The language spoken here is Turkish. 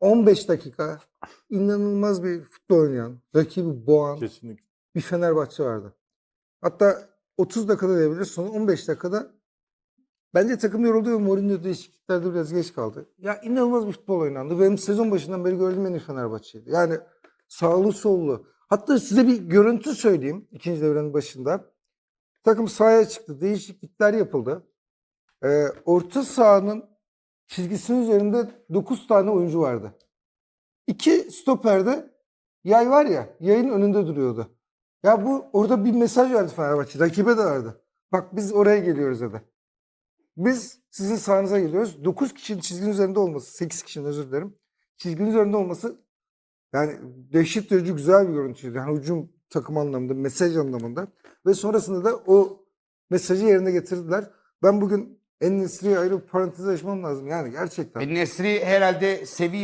15 dakika inanılmaz bir futbol oynayan, rakibi boğan Kesinlikle. bir Fenerbahçe vardı. Hatta 30 dakikada diyebiliriz. Son 15 dakikada bence takım yoruldu ve Mourinho değişikliklerde biraz geç kaldı. Ya inanılmaz bir futbol oynandı. Benim sezon başından beri gördüğüm en iyi Fenerbahçe'ydi. Yani sağlı sollu. Hatta size bir görüntü söyleyeyim ikinci devrenin başında. Takım sahaya çıktı. Değişiklikler yapıldı. Ee, orta sahanın çizgisinin üzerinde 9 tane oyuncu vardı. İki stoperde yay var ya yayın önünde duruyordu. Ya bu orada bir mesaj verdi Fenerbahçe. Rakibe de verdi. Bak biz oraya geliyoruz dedi. Biz sizin sahanıza geliyoruz. 9 kişinin çizginin üzerinde olması, 8 kişinin özür dilerim. Çizginin üzerinde olması yani dehşet verici güzel bir görüntüydü. Yani hücum takım anlamında, mesaj anlamında. Ve sonrasında da o mesajı yerine getirdiler. Ben bugün En-Nesyri'ye ayrı bir parantez açmam lazım. Yani gerçekten. Nesri herhalde seviye